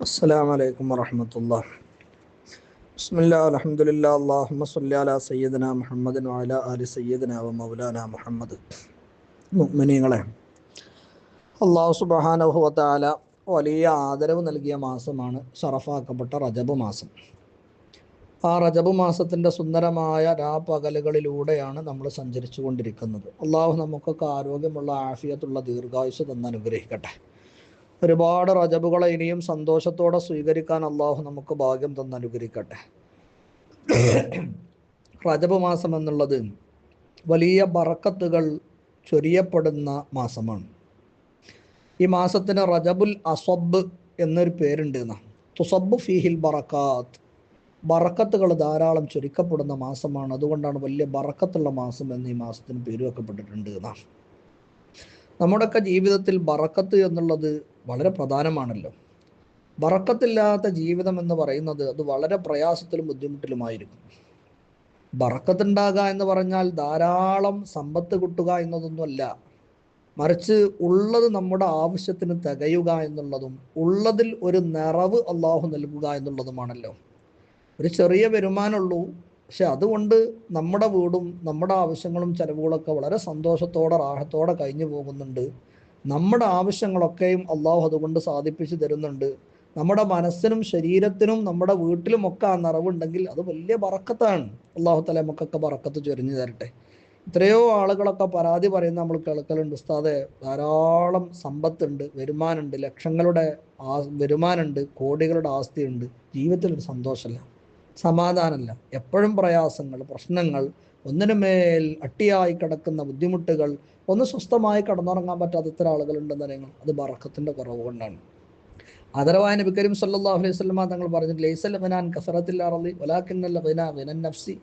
السلام عليكم ورحمة الله بسم الله الحمد لله اللهم صل على سيدنا محمد وعلى آل سيدنا ومولانا محمد മുഅ്മിനീങ്ങളെ അള്ളാഹു സുബ്ഹാനഹു വതആല വലിയ ആദരവ് നൽകിയ മാസമാണ് ഷറഫാക്കപ്പെട്ട റജബ് മാസം ആ റജബ് മാസത്തിൻ്റെ സുന്ദരമായ രാപ്പകലുകളിലൂടെയാണ് നമ്മൾ സഞ്ചരിച്ചു കൊണ്ടിരിക്കുന്നത് അള്ളാഹു നമുക്കൊക്കെ ആരോഗ്യമുള്ള ആഫിയത്തുള്ള ദീർഘായുസ് തന്ന് അനുഗ്രഹിക്കട്ടെ ഒരുപാട് റജബുകളെ ഇനിയും സന്തോഷത്തോടെ സ്വീകരിക്കാൻ അള്ളാഹു നമുക്ക് ഭാഗ്യം തന്ന് അനുഗ്രഹിക്കട്ടെ. റജബ് മാസം എന്നുള്ളത് വലിയ ബറക്കത്തുകൾ ചൊരിയപ്പെടുന്ന മാസമാണ്. ഈ മാസത്തിന് റജബുൽ അസബ് എന്നൊരു പേരുണ്ട് തുസബ് ഫീഹിൽ ബറക്കാത്ത്. ബറക്കത്തുകൾ ധാരാളം ചുരുക്കപ്പെടുന്ന മാസമാണ്. അതുകൊണ്ടാണ് വലിയ ബറക്കത്തുള്ള മാസം എന്ന് ഈ മാസത്തിന് പേര് വെക്കപ്പെട്ടിട്ടുണ്ട് എന്നാണ് നമ്മുടെയൊക്കെ ജീവിതത്തിൽ ബറക്കത്ത് എന്നുള്ളത് വളരെ പ്രധാനമാണല്ലോ. ബറക്കത്തില്ലാത്ത ജീവിതം എന്ന് പറയുന്നത് അത് വളരെ പ്രയാസത്തിലും ബുദ്ധിമുട്ടിലുമായിരിക്കും. ബറക്കത്തുണ്ടാകുക എന്ന് പറഞ്ഞാൽ ധാരാളം സമ്പത്ത് കിട്ടുക എന്നതൊന്നുമല്ല. മറിച്ച് ഉള്ളത് നമ്മുടെ ആവശ്യത്തിന് തികയുക എന്നുള്ളതും ഉള്ളതിൽ ഒരു നിറവ് അള്ളാഹു നൽകുക എന്നുള്ളതുമാണല്ലോ. ഒരു ചെറിയ വരുമാനമുള്ളൂ പക്ഷെ അതുകൊണ്ട് നമ്മുടെ വീടും നമ്മുടെ ആവശ്യങ്ങളും ചെലവുകളൊക്കെ വളരെ സന്തോഷത്തോടെ റാഹത്തോടെ കഴിഞ്ഞു പോകുന്നുണ്ട്. നമ്മുടെ ആവശ്യങ്ങളൊക്കെയും അള്ളാഹു അതുകൊണ്ട് സാധിപ്പിച്ചു തരുന്നുണ്ട്. നമ്മുടെ മനസ്സിനും ശരീരത്തിനും നമ്മുടെ വീട്ടിലുമൊക്കെ ആ നിറവുണ്ടെങ്കിൽ അത് വലിയ ബറക്കത്താണ്. അള്ളാഹു തല നമുക്കൊക്കെ ബറക്കത്ത് ചൊരിഞ്ഞു തരട്ടെ. എത്രയോ ആളുകളൊക്കെ പരാതി പറയുന്ന നമ്മൾ കേൾക്കലുണ്ട്. ഉസ്താദെ ധാരാളം സമ്പത്തുണ്ട് വരുമാനമുണ്ട് ലക്ഷങ്ങളുടെ ആ വരുമാനമുണ്ട് കോടികളുടെ ആസ്തിയുണ്ട്. ജീവിതത്തിൽ ഒരു സന്തോഷമല്ല. സമാധാനമല്ല. എപ്പോഴും പ്രയാസങ്ങൾ പ്രശ്നങ്ങൾ ഒന്നിനുമേൽ അട്ടിയായി കിടക്കുന്ന ബുദ്ധിമുട്ടുകൾ ഒന്ന് സ്വസ്ഥമായി കടന്നുറങ്ങാൻ പറ്റാത്ത ഇത്ര ആളുകളുണ്ടെന്ന് നിങ്ങൾ അത് ബറക്കത്തിന്റെ കുറവ് കൊണ്ടാണ്. അതരവായ നബി കരീം സല്ലല്ലാഹു അലൈഹി വസല്ലമ തങ്ങൾ പറഞ്ഞിട്ട് ലൈസൽ കസറത്തില്ലാറലി നഫ്സി.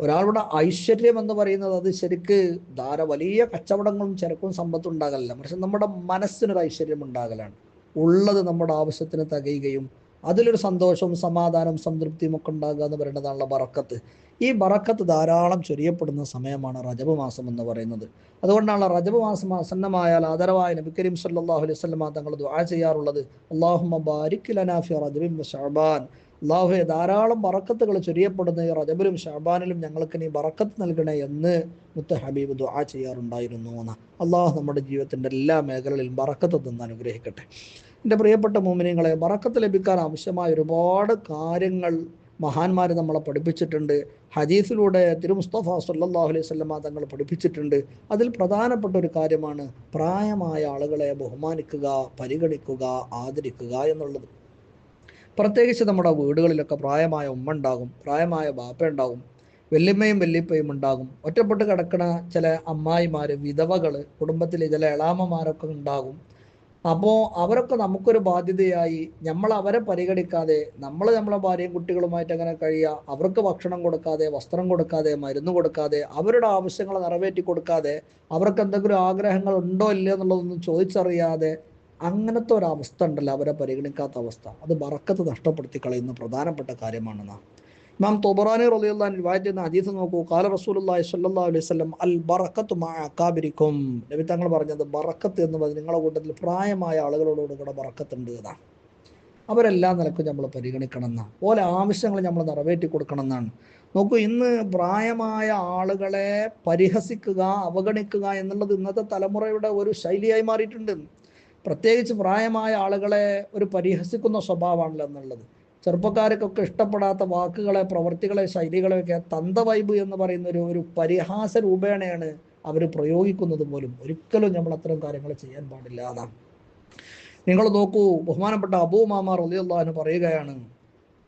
ഒരാളുടെ ഐശ്വര്യം എന്ന് പറയുന്നത് അത് ശരിക്ക് ധാര വലിയ കച്ചവടങ്ങളും ചരക്കും സമ്പത്തും ഉണ്ടാകലല്ല. പക്ഷെ നമ്മുടെ മനസ്സിനൊരു ഐശ്വര്യം ഉണ്ടാകലാണ്. ഉള്ളത് നമ്മുടെ ആവശ്യത്തിന് തികയുകയും അതിലൊരു സന്തോഷവും സമാധാനവും സംതൃപ്തിയും ഒക്കെ ഉണ്ടാകുക എന്ന് പറയുന്നതാണല്ലോ ബറക്കത്ത്. ഈ ബറക്കത്ത് ധാരാളം ചൊരിയപ്പെടുന്ന സമയമാണ് റജബ് മാസം എന്ന് പറയുന്നത്. അതുകൊണ്ടാണ് റജബ് മാസം ആസന്നമായാൽ ആദരവായ നബി കരീം സല്ലാഹു അലൈഹി വസല്ലമ തങ്ങൾ ദുആ ചെയ്യാറുള്ളത് അല്ലാഹുമ്മ ബാരിക് റജബിൻ ശഅബാൻ അള്ളാഹുയെ ധാരാളം ബറക്കത്തുകൾ ചൊരിയപ്പെടുന്ന ഈ റജബിലും ഷാബാനിലും ഞങ്ങൾക്ക് നീ ബറക്കത്ത് നൽകണേ എന്ന് മുത്ത ഹബീബ് ദുആ ചെയ്യാറുണ്ടായിരുന്നു എന്ന്. അള്ളാഹു നമ്മുടെ ജീവിതത്തിന്റെ എല്ലാ മേഖലകളിലും ബറക്കത്ത് തന്ന് അനുഗ്രഹിക്കട്ടെ. എന്റെ പ്രിയപ്പെട്ട മോമിനിയങ്ങളെ ബറക്കത്ത് ലഭിക്കാൻ ആവശ്യമായ ഒരുപാട് കാര്യങ്ങൾ മഹാന്മാർ നമ്മളെ പഠിപ്പിച്ചിട്ടുണ്ട്. ഹദീസിലൂടെ തിരുമുസ്തഫ സല്ലാഹു അലൈഹി സ്വല്ല തങ്ങൾ പഠിപ്പിച്ചിട്ടുണ്ട്. അതിൽ പ്രധാനപ്പെട്ട ഒരു കാര്യമാണ് പ്രായമായ ആളുകളെ ബഹുമാനിക്കുക പരിഗണിക്കുക ആദരിക്കുക എന്നുള്ളത്. പ്രത്യേകിച്ച് നമ്മുടെ വീടുകളിലൊക്കെ പ്രായമായ ഉമ്മ ഉണ്ടാകും പ്രായമായ ബാപ്പ ഉണ്ടാകും വെല്ലിമ്മയും വെല്ലിപ്പയും ഉണ്ടാകും. ഒറ്റപ്പെട്ട് കിടക്കുന്ന ചില അമ്മായിമാർ വിധവകൾ കുടുംബത്തിലെ ചില ഇളാമമാരൊക്കെ ഉണ്ടാകും. അപ്പോൾ അവരൊക്കെ നമുക്കൊരു ബാധ്യതയായി. നമ്മൾ അവരെ പരിഗണിക്കാതെ നമ്മൾ നമ്മളെ ഭാര്യയും കുട്ടികളുമായിട്ട് അങ്ങനെ കഴിയുക അവർക്ക് ഭക്ഷണം കൊടുക്കാതെ വസ്ത്രം കൊടുക്കാതെ മരുന്ന് കൊടുക്കാതെ അവരുടെ ആവശ്യങ്ങൾ നിറവേറ്റി കൊടുക്കാതെ അവർക്ക് എന്തെങ്കിലും ആഗ്രഹങ്ങൾ ഉണ്ടോ ഇല്ലയോ എന്നുള്ളതൊന്നും ചോദിച്ചറിയാതെ അങ്ങനത്തെ ഒരു അവസ്ഥ ഉണ്ടല്ലോ അവരെ പരിഗണിക്കാത്ത അവസ്ഥ. അത് ബറക്കത്ത് നഷ്ടപ്പെടുത്തി കളയുന്ന പ്രധാനപ്പെട്ട കാര്യമാണ് നാം. ഇമാം തൊബറാനി റലിയുള്ള ചെയ്യുന്ന ഹദീസ് നോക്കൂ. കാല റസൂലുള്ളാഹി സ്വല്ലല്ലാഹു അലൈഹി വസല്ലം അൽ ബറക്കത്തു മഅ അകാബിരിക്കും നബി തങ്ങൾ പറഞ്ഞത് ബറക്കത്ത് എന്ന് പറഞ്ഞ് നിങ്ങളുടെ കൂട്ടത്തിൽ പ്രായമായ ആളുകളോട് കൂടെ ബറക്കത്ത് ഉണ്ട് എന്നാണ്. അവരെല്ലാം നിലക്കും നമ്മൾ പരിഗണിക്കണം എന്നാണ്. ഓരോ ആവശ്യങ്ങൾ നമ്മൾ നിറവേറ്റി കൊടുക്കണം എന്നാണ്. നോക്കൂ ഇന്ന് പ്രായമായ ആളുകളെ പരിഹസിക്കുക അവഗണിക്കുക എന്നുള്ളത് ഇന്നത്തെ തലമുറയുടെ ഒരു ശൈലിയായി മാറിയിട്ടുണ്ട്. പ്രത്യേകിച്ച് പ്രായമായ ആളുകളെ ഒരു പരിഹസിക്കുന്ന സ്വഭാവമാണല്ലോ എന്നുള്ളത്. ചെറുപ്പക്കാർക്കൊക്കെ ഇഷ്ടപ്പെടാത്ത വാക്കുകളെ പ്രവൃത്തികളെ ശൈലികളെയൊക്കെ തന്ത വൈബ് എന്ന് പറയുന്ന ഒരു ഒരു പരിഹാസ രൂപേണയാണ് അവർ പ്രയോഗിക്കുന്നത് പോലും. ഒരിക്കലും നമ്മൾ അത്തരം കാര്യങ്ങൾ ചെയ്യാൻ പാടില്ല അതാണ്. നിങ്ങൾ നോക്കൂ ബഹുമാനപ്പെട്ട അബൂ മാമാർ റലിയുള്ളഹാന് പറയുകയാണ്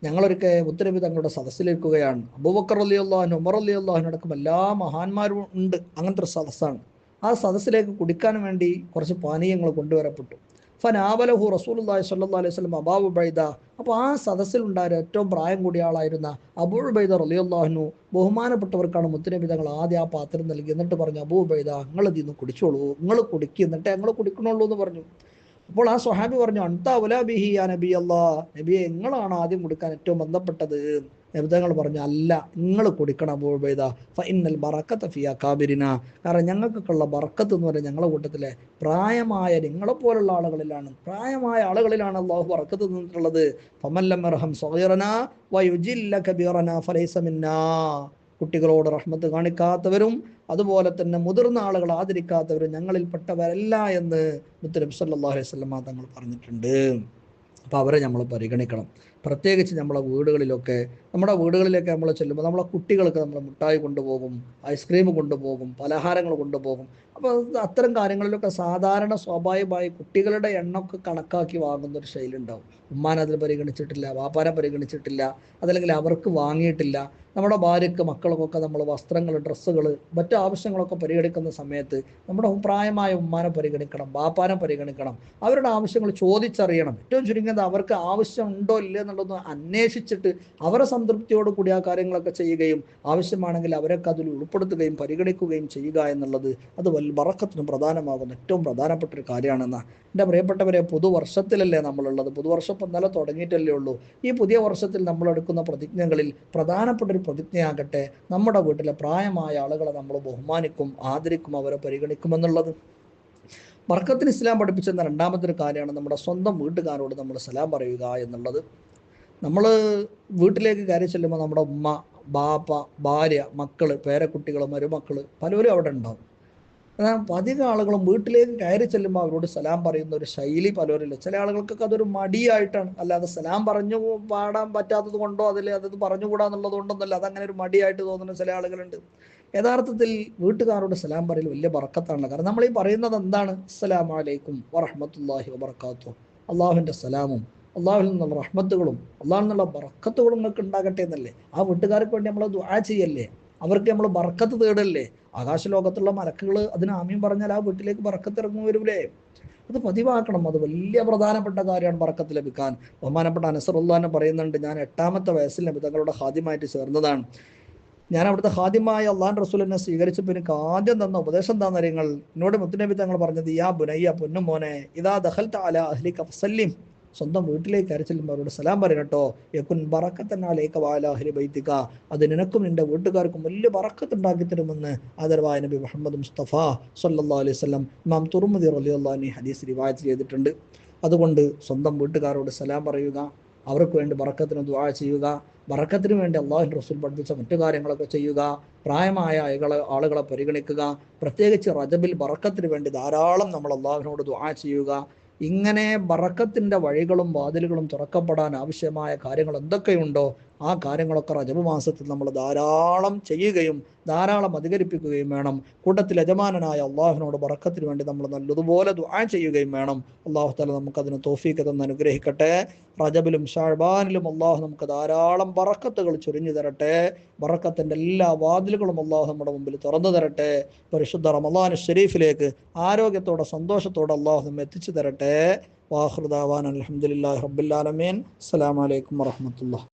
ഞങ്ങളൊരിക്കൽ ഉത്തരവി തങ്ങളുടെ സദസ്സിലിരിക്കുകയാണ്. അബൂബക്കർ അലി അള്ളാഹൻ ഉമർ അലി അള്ളാഹുനടക്കം എല്ലാ മഹാന്മാരും ഉണ്ട്. അങ്ങനത്തെ ഒരു സദസ്സാണ്. ആ സദസ്സിലേക്ക് കുടിക്കാൻ വേണ്ടി കുറച്ച് പാനീയങ്ങൾ കൊണ്ടുവരപ്പെട്ടു. ഫനാബലഹു റസൂലി സ്വല്ലല്ലാഹു അലൈഹി വസല്ലം അബാബു ബൈദ. അപ്പോൾ ആ സദസ്സിൽ സദസ്സിലുണ്ടായ ഏറ്റവും പ്രായം കൂടിയ ആളായിരുന്ന അബൂ ബൈദ റളിയല്ലാഹു ബഹുമാനപ്പെട്ടവർക്കാണ് മുത്തനബി തങ്ങൾ ആദ്യം ആ പാത്രം നൽകി. എന്നിട്ട് പറഞ്ഞു അബൂ ബൈദ നിങ്ങൾ ഇതിൽ നിന്ന് കുടിച്ചോളൂ. നിങ്ങൾ കുടിക്കുക എന്നിട്ട് ഞങ്ങൾ കുടിക്കണുള്ളൂ എന്ന് പറഞ്ഞു. അപ്പോൾ ആ സ്വഹാബി പറഞ്ഞു അൻതാ ഉലാബിഹി ആ നബി അല്ലാ നബിയെ നിങ്ങളാണ് ആദ്യം കൊടുക്കാൻ ഏറ്റവും ബന്ധപ്പെട്ടത്. നബിതങ്ങൾ പറഞ്ഞു അല്ല നിങ്ങൾ കുടിക്കണം അബൂബൈദ ഫൈനൽ ബറക്കത്ത് ഫിയ കാബിരിന കാരണം ഞങ്ങൾക്കൊക്കെയുള്ള ബറക്കത്ത് എന്ന് പറഞ്ഞാൽ ഞങ്ങളുടെ കൂട്ടത്തിലെ പ്രായമായ നിങ്ങളെപ്പോലുള്ള ആളുകളിലാണ്. പ്രായമായ ആളുകളിലാണ് അള്ളാഹു ബറക്കത്ത് നിന്നിട്ടുള്ളത് ഫമല്ലമർഹം സൊഹീറന വയുജില്ല കബീറന ഫലൈസ മിന്നാ. കുട്ടികളോട് റഹ്മത്ത് കാണിക്കാത്തവരും അതുപോലെ തന്നെ മുതിർന്ന ആളുകൾ ആദരിക്കാത്തവരും ഞങ്ങളിൽപ്പെട്ടവരല്ല എന്ന് മുത്തനബി സല്ലല്ലാഹു അലൈഹി സ്വലമ തങ്ങൾ പറഞ്ഞിട്ടുണ്ട്. അപ്പോൾ അവരെ നമ്മൾ പരിഗണിക്കണം. പ്രത്യേകിച്ച് നമ്മളെ വീടുകളിലൊക്കെ നമ്മുടെ വീടുകളിലൊക്കെ നമ്മൾ ചെല്ലുമ്പോൾ നമ്മളെ കുട്ടികൾക്ക് നമ്മൾ മുട്ടായി കൊണ്ടുപോകും ഐസ്ക്രീം കൊണ്ടുപോകും പലഹാരങ്ങൾ കൊണ്ടുപോകും. അപ്പോൾ അത്തരം കാര്യങ്ങളിലൊക്കെ സാധാരണ സ്വാഭാവികമായി കുട്ടികളുടെ എണ്ണമൊക്കെ കണക്കാക്കി വാങ്ങുന്ന ഒരു ശൈലി ഉണ്ടാവും. ഉമ്മാനെ അതിൽ പരിഗണിച്ചിട്ടില്ല വാപ്പാനെ പരിഗണിച്ചിട്ടില്ല അതല്ലെങ്കിൽ അവർക്ക് വാങ്ങിയിട്ടില്ല. നമ്മുടെ ഭാര്യയ്ക്ക് മക്കൾക്കൊക്കെ നമ്മൾ വസ്ത്രങ്ങൾ ഡ്രസ്സുകൾ മറ്റു ആവശ്യങ്ങളൊക്കെ പരിഗണിക്കുന്ന സമയത്ത് നമ്മുടെ പ്രായമായ ഉമ്മാനെ പരിഗണിക്കണം ബാപ്പാനെ പരിഗണിക്കണം അവരുടെ ആവശ്യങ്ങൾ ചോദിച്ചറിയണം. ഏറ്റവും ചുരുങ്ങിയത് അവർക്ക് ആവശ്യം ഉണ്ടോ ഇല്ലയോ എന്നുള്ളതൊന്ന് അന്വേഷിച്ചിട്ട് അവരെ സംതൃപ്തിയോട് കൂടി ആ കാര്യങ്ങളൊക്കെ ചെയ്യുകയും ആവശ്യമാണെങ്കിൽ അവരൊക്കെ അതിൽ ഉൾപ്പെടുത്തുകയും പരിഗണിക്കുകയും ചെയ്യുക എന്നുള്ളത് അത് വൽ വറക്കത്തിനും പ്രധാനമാകുന്ന ഏറ്റവും പ്രധാനപ്പെട്ട ഒരു കാര്യമാണെന്ന. എന്റെ പ്രിയപ്പെട്ടവരെ പുതുവർഷത്തിലല്ലേ നമ്മളുള്ളത്? പുതുവർഷം ഇന്നലെ തുടങ്ങിയിട്ടല്ലേ ഉള്ളൂ. ഈ പുതിയ വർഷത്തിൽ നമ്മൾ എടുക്കുന്ന പ്രതിജ്ഞകളിൽ പ്രധാനപ്പെട്ട ഒരു പ്രതിജ്ഞയാകട്ടെ. നമ്മുടെ വീട്ടിലെ പ്രായമായ ആളുകളെ നമ്മൾ ബഹുമാനിക്കും ആദരിക്കും അവരെ പരിഗണിക്കുമെന്നുള്ളത് ബർക്കത്തിന് ഇസ്ലാം പഠിപ്പിച്ചെന്ന രണ്ടാമത്തെ കാര്യമാണ് നമ്മുടെ സ്വന്തം വീട്ടുകാരോട് നമ്മൾ സലാം പറയുക എന്നുള്ളത്. നമ്മൾ വീട്ടിലേക്ക് കയറി ചെല്ലുമ്പോൾ നമ്മുടെ ഉമ്മ ബാപ്പ ഭാര്യ മക്കൾ പേരക്കുട്ടികൾ മരുമക്കൾ പലരും അവിടെ ഉണ്ടാവും. എന്നാൽ അധികം ആളുകളും വീട്ടിലേക്ക് കയറി ചെല്ലുമ്പോൾ അവരോട് സലാം പറയുന്ന ഒരു ശൈലി പലരില്ല ചില ആളുകൾക്കൊക്കെ അതൊരു മടിയായിട്ടാണ്. അല്ലാതെ സലാം പറഞ്ഞു പാടാൻ പറ്റാത്തത് കൊണ്ടോ അതിൽ അത് പറഞ്ഞുകൂടാന്നുള്ളത് കൊണ്ടൊന്നല്ല അതങ്ങനെ ഒരു മടിയായിട്ട് തോന്നുന്ന ചില ആളുകളുണ്ട്. യഥാർത്ഥത്തിൽ വീട്ടുകാരോട് സലാം പറയൽ വലിയ ബറക്കത്താണല്ലോ കാരണം നമ്മൾ ഈ പറയുന്നത് എന്താണ്? അസ്സലാം വലൈക്കും വറഹമത്തല്ലാഹി വബർക്കാത്തു അള്ളാഹുവിന്റെ സലാമും അള്ളാഹുവിൽ നിന്നുള്ള റഹ്മത്തുകളും അള്ളാഹു നിന്നുള്ള ബറക്കത്തുകളും നിങ്ങൾക്ക് ഉണ്ടാകട്ടെ എന്നല്ലേ? ആ വീട്ടുകാർക്ക് വേണ്ടി നമ്മൾ ദുആ ചെയ്യല്ലേ? അവർക്ക് നമ്മൾ ബർക്കത്ത് തേടല്ലേ? ആകാശലോകത്തുള്ള മലക്കുകൾ അതിന് ആമ്യം പറഞ്ഞാൽ ആ വീട്ടിലേക്ക് ബർക്കത്ത് ഇറങ്ങും വരൂലേ? അത് പതിവാക്കണം. അത് വലിയ പ്രധാനപ്പെട്ട കാര്യമാണ് ബർക്കത്ത് ലഭിക്കാൻ. ബഹുമാനപ്പെട്ട അനസറുല്ലാന്ന് പറയുന്നുണ്ട് ഞാൻ എട്ടാമത്തെ വയസ്സിൽ നബിതങ്ങളുടെ ഹാദ്യമായിട്ട് ചേർന്നതാണ്. ഞാൻ അവിടുത്തെ ഹാദ്യമായ അള്ളാൻ റസൂലിനെ സ്വീകരിച്ചപ്പോൾ എനിക്ക് ആദ്യം തന്ന ഉപദേശം എന്താ കാര്യങ്ങൾ എന്നോട് മുത്തുനബി തങ്ങൾ പറഞ്ഞത് യാ ബുനയ്യ പൊന്നുമോനെ ഇതാ ദഹൽ താല അഹ്ലിക ഫസല്ലിം. സ്വന്തം വീട്ടിലേക്ക് അരച്ചെല്ലുമാരോട് സലാം പറയണട്ടോ യക്കുൻ ബറക്കത്തന്നാലേക്ക് വാലാഹിരി ബൈത്തിക അത് നിനക്കും നിന്റെ വീട്ടുകാർക്കും വലിയ ബറക്കത്ത് ഉണ്ടാക്കി തരുമെന്ന് ആദരവായ നബി മുഹമ്മദ് മുസ്തഫ സല്ലാ അലൈഹി സ്വലം ഇമാം തുറമുദി റലി അള്ളഹാനി ഹദീസ് റിവായത്ത് ചെയ്തിട്ടുണ്ട്. അതുകൊണ്ട് സ്വന്തം വീട്ടുകാരോട് സലാം പറയുക അവർക്ക് വേണ്ടി ബറക്കത്തിന് ദുആ ചെയ്യുക ബറക്കത്തിന് വേണ്ടി അള്ളാഹു റസൂൽ പഠിപ്പിച്ച മറ്റു കാര്യങ്ങളൊക്കെ ചെയ്യുക പ്രായമായ ആളുകളെ ആളുകളെ പരിഗണിക്കുക പ്രത്യേകിച്ച് റജബിൽ ബറക്കത്തിന് വേണ്ടി ധാരാളം നമ്മൾ അള്ളാഹുവിനോട് ദുആ ചെയ്യുക ഇങ്ങനെ ബറക്കത്തിന്റെ വഴികളും വാതിലുകളും തുറക്കപ്പെടാൻ ആവശ്യമായ കാര്യങ്ങൾ എന്തൊക്കെയുണ്ടോ ആ കാര്യങ്ങളൊക്കെ റജബ് മാസത്തിൽ നമ്മൾ ധാരാളം ചെയ്യുകയും ധാരാളം അധികരിപ്പിക്കുകയും വേണം. കൂട്ടത്തിൽ യജമാനനായ അള്ളാഹുവിനോട് ബറക്കത്തിന് വേണ്ടി നമ്മൾ നല്ലതുപോലെ ദുആ ചെയ്യുകയും വേണം. അള്ളാഹു തല നമുക്കതിന് തോഫീക്ക് തന്ന് അനുഗ്രഹിക്കട്ടെ. റജബിലും ഷാഴ്ബാനിലും അള്ളാഹു നമുക്ക് ധാരാളം ബറക്കത്തുകൾ ചൊരിഞ്ഞു തരട്ടെ. ബറക്കത്തിന്റെ എല്ലാ വാതിലുകളും അള്ളാഹു നമ്മുടെ മുമ്പിൽ തുറന്നു തരട്ടെ. പരിശുദ്ധ റമദാൻ ഷെരീഫിലേക്ക് ആരോഗ്യത്തോടെ സന്തോഷത്തോടെ അള്ളാഹു നമ്മെ എത്തിച്ചു തരട്ടെ. വാഹൃദാവാൻ അലഹമുല്ലാ റബ്ബുല്ലാലമീൻ അസ്സലാമലൈക്കും വറഹമത്തുള്ള